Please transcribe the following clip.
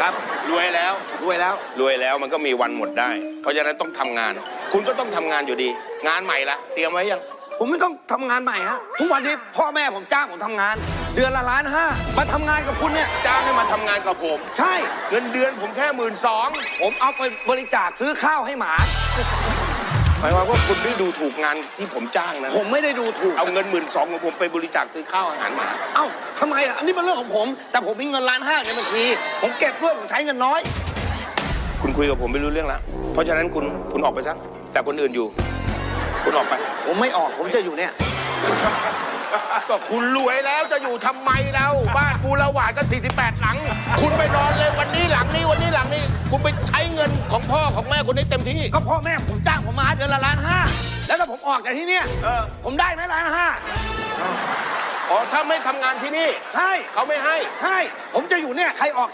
ครับ รวยแล้ว รวยแล้ว รวยแล้วมันก็มีวันหมดได้ เพราะฉะนั้นต้องทำงาน คุณก็ต้องทำงานอยู่ดี งานใหม่ละเตรียมไว้ยัง ผมไม่ต้องทำงานใหม่ฮะ ทุกวันนี้พ่อแม่ผมจ้างผมทำงาน เดือนละล้านห้ามาทำงานกับคุณเนี่ย จ้างให้มาทำงานกับผม ใช่ เงินเดือนผมแค่หมื่นสองผมเอาไปบริจาคซื้อข้าวให้หมา หมายความว่าคุณได้ดูถูกงานที่ผมจ้างนะผมไม่ได้ดูถูก เอาเงินหมื่นสองของผมไปบริจาคซื้อข้าวอาหารหมาเอ้าทำไมอะอันนี้เป็นเรื่องของผม แต่ผมมีเงินล้านห้าในบัญชี ผมเก็บด้วยผมใช้เงินน้อย คุณคุยกับผมไม่รู้เรื่องแล้วเพราะฉะนั้นคุณคุณออกไปซะแต่คนอื่นอยู่ คุณออกไป ผมไม่ออกผมจะอยู่เนี่ย ก็คุณรวยแล้วจะอยู่ทำไมเราบ้านกูละหวาดกัน48 หลัง คุณไปนอน พ่อของแม่คุณให้เต็มที่ ก็พ่อแม่ผมจ้างผมมาเดือนละล้านห้าแล้วถ้าผมออกจากที่เนี่ยเออ ผมได้ไหมล้านห้าอ๋อ ถ้าไม่ทำงานที่นี่ ใช่ เขาไม่ให้ ใช่ ผมจะอยู่เนี่ย ใครออก